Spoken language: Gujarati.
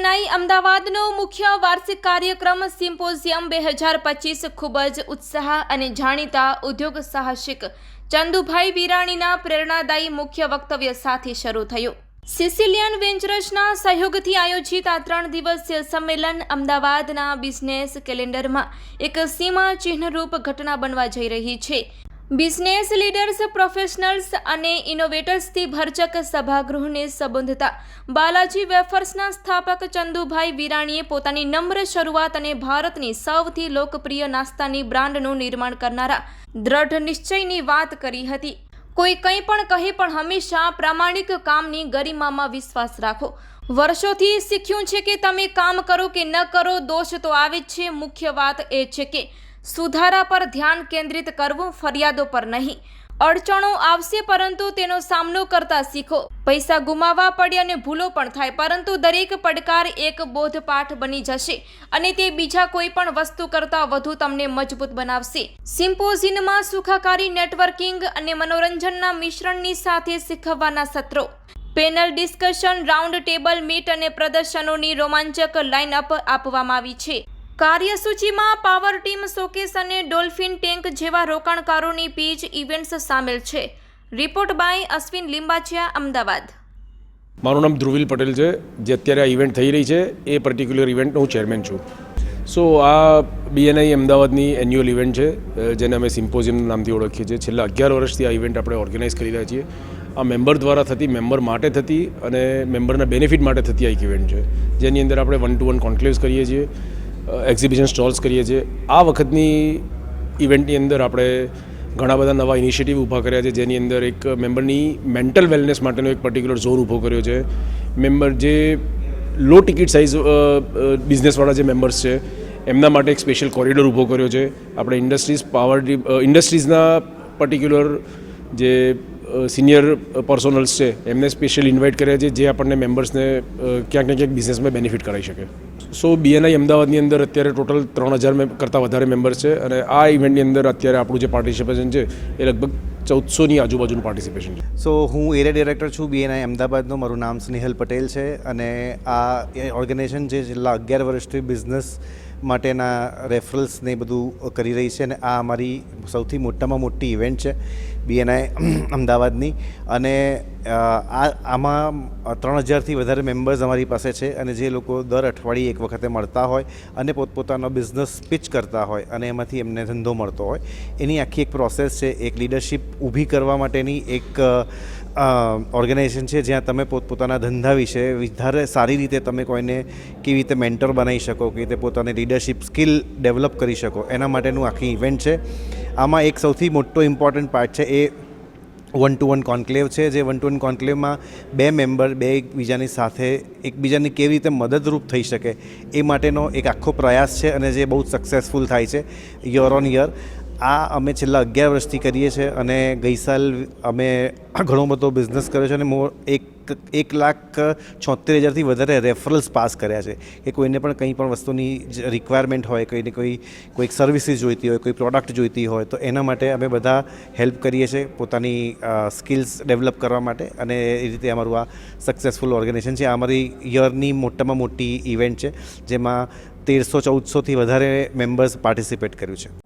બીએનઆઈ અમદાવાદનો મુખ્ય વાર્ષિક કાર્યક્રમ સિમ્પોઝિયમ બે હજાર પચીસ ખૂબ જ ઉત્સાહ અને જાણીતા ઉદ્યોગ સાહસિક ચંદુભાઈ વિરાણીના પ્રેરણાદાયી મુખ્ય વક્તવ્ય સાથે શરૂ થયો. સિસિલિયન વેન્ચરસના સહયોગથી આયોજિત આ ત્રણ દિવસીય સંમેલન અમદાવાદના બિઝનેસ કેલેન્ડરમાં એક સીમા ચિહ્નરૂપ ઘટના બનવા જઈ રહી છે. બિઝનેસ લીડર્સ પ્રોફેશનલ્સ અને ઇનોવેટર્સથી ભરચક સભાગૃહને સંબોધતા. બાલાજી વેફર્સના સ્થાપક ચંદુભાઈ વિરાણીએ પોતાની નમ્ર શરૂઆત અને ભારતની સૌથી લોકપ્રિય નાસ્તાની બ્રાન્ડનું નિર્માણ કરનારા દ્રઢ નિશ્ચયની વાત કરી હતી. કોઈ કંઈ પણ કહે પણ હંમેશા પ્રામાણિક કામની ગરિમામાં વિશ્વાસ રાખો. વર્ષોથી શીખ્યું છે કે તમે કામ કરો કે ન કરો, દોષ તો આવે જ છે. મુખ્ય વાત એ છે કે સુધારા પર ધ્યાન કેન્દ્રિત કરવું ફરિયાદો પર નહીં. અડચણો આવશે પરંતુ તેનો સામનો કરતા શીખો. પૈસા ગુમાવવા પડે અને ભૂલો પણ થાય, પરંતુ દરેક પડકાર એક બોધપાઠ બની જશે અને તે બીજા કોઈ પણ વસ્તુ કરતાં વધુ તમને મજબૂત બનાવશે. સિમ્પોઝિનમાં સુખાકારી, નેટવર્કિંગ અને મનોરંજનના મિશ્રણની સાથે શીખવવાના સત્રો. Panel discussion, round table, meet અને પ્રદર્શનોની રોમાંચક લાઇનઅપ આપવામાં આવી છે. કાર્યસૂચિમાં પાવર ટીમ શોકેસ અને ડોલ્ફિન ટેન્ક જેવા રોકાણકારોની પીચ ઇવેન્ટ્સ સામેલ છે. Report by Ashwin Limbachiya, Ahmedabad. મારું નામ ધ્રુવિલ પટેલ છે. જે અત્યારે આ ઇવેન્ટ થઈ રહી છે, એ પર્ટિક્યુલર ઇવેન્ટનો હું ચેરમેન છું. સો આ બીએનઆઈ અમદાવાદની એન્યુઅલ ઇવેન્ટ છે જેને અમે સિમ્પોઝિયમ નામથી ઓળખીએ છીએ. છેલ્લા અગિયાર વર્ષથી આ ઇવેન્ટ આપણે ઓર્ગેનાઇઝ કરી રહ્યા છીએ. આ મેમ્બર દ્વારા થતી મેમ્બર માટે થતી અને મેમ્બરના બેનિફિટ માટે થતી આ એક ઇવેન્ટ છે. જેની અંદર આપણે વન ટુ વન કોન્ક્લેવ્સ કરીએ છીએ. એક્ઝિબિશન સ્ટોલ્સ કરીએ છીએ. આ વખતની ઇવેન્ટની અંદર આપણે ઘણા બધા નવા ઇનિશિયેટિવ ઊભા કર્યા છે, જેની અંદર એક મેમ્બરની મેન્ટલ વેલનેસ માટેનો એક પર્ટિક્યુલર ઝોન ઊભો કર્યો છે. મેમ્બર જે લો ટિકિટ સાઇઝ બિઝનેસવાળા જે મેમ્બર્સ છે, એમના માટે એક સ્પેશિયલ કોરિડોર ઊભો કર્યો છે. આપણે ઇન્ડસ્ટ્રીઝ પાવર ઇન્ડસ્ટ્રીઝના પર્ટિક્યુલર જે સિનિયર પર્સોનલ્સ છે, એમને સ્પેશિયલ ઇન્વાઇટ કર્યા છે, જે આપણને મેમ્બર્સને ક્યાંક ને ક્યાંક બિઝનેસમાં બેનિફિટ કરાવી શકે. સો બીએનઆઈ અમદાવાદની અંદર અત્યારે ટોટલ ત્રણ હજાર કરતાં વધારે મેમ્બર્સ છે. અને આ ઇવેન્ટની અંદર અત્યારે આપણું જે પાર્ટિસિપેશન છે, એ લગભગ ચૌદસોની આજુબાજુનું પાર્ટિસિપેશન છે. સો હું એરિયા ડિરેક્ટર છું બીએનઆઈ અમદાવાદનો. મારું નામ સ્નેહલ પટેલ છે અને આ ઓર્ગેનાઇઝેશન જે છેલ્લા અગિયાર વર્ષથી બિઝનેસ માટેના રેફરલ્સ ને એ બધું કરી રહી છે અને આ અમારી સૌથી મોટામાં મોટી ઇવેન્ટ છે બીએનઆઈ અમદાવાદની. અને આ, આમાં ત્રણ હજારથી વધારે મેમ્બર્સ અમારી પાસે છે અને જે લોકો દર અઠવાડિયે એક વખતે મળતા હોય અને પોતપોતાનો બિઝનેસ પિચ કરતા હોય અને એમાંથી એમને ધંધો મળતો હોય. એની આખી એક પ્રોસેસ છે, એક લીડરશિપ ઊભી કરવા માટેની એક ઓર્ગેનાઇઝેશન છે જ્યાં તમે પોતપોતાના ધંધા વિશે વધારે સારી રીતે તમે કોઈને કેવી રીતે મેન્ટર બનાવી શકો, કેવી રીતે પોતાની લીડરશિપ સ્કિલ ડેવલપ કરી શકો, એના માટેનું આખી ઇવેન્ટ છે. આમાં એક સૌથી મોટો ઇમ્પોર્ટન્ટ પાર્ટ છે એ વન ટુ વન કોન્ક્લેવ છે, જે વન ટુ વન કોન્ક્લેવમાં બે મેમ્બર બે એકબીજાની સાથે એકબીજાની કેવી રીતે મદદરૂપ થઈ શકે એ માટેનો એક આખો પ્રયાસ છે અને જે બહુ સક્સેસફુલ થાય છે યર ઓન યર આ અમે છેલ્લા અગિયાર વર્ષથી કરીએ છીએ અને ગઈ સાલ અમે ઘણો બધો બિઝનેસ કર્યો છે અને મોર એક એક લાખ છોતેર હજારથી વધારે રેફરલ્સ પાસ કર્યા છે. કે કોઈને પણ કંઈ પણ વસ્તુની રિક્વાયરમેન્ટ હોય, કોઈને કોઈ, કોઈક સર્વિસીસ જોઈતી હોય, કોઈ પ્રોડક્ટ જોઈતી હોય, તો એના માટે અમે બધા હેલ્પ કરીએ છીએ પોતાની સ્કિલ્સ ડેવલપ કરવા માટે અને એ રીતે અમારું આ સક્સેસફુલ ઓર્ગેનાઇઝેશન છે. આ અમારી યરની મોટામાં મોટી ઇવેન્ટ છે, જેમાં તેરસો ચૌદસોથી વધારે મેમ્બર્સ પાર્ટિસિપેટ કર્યું છે.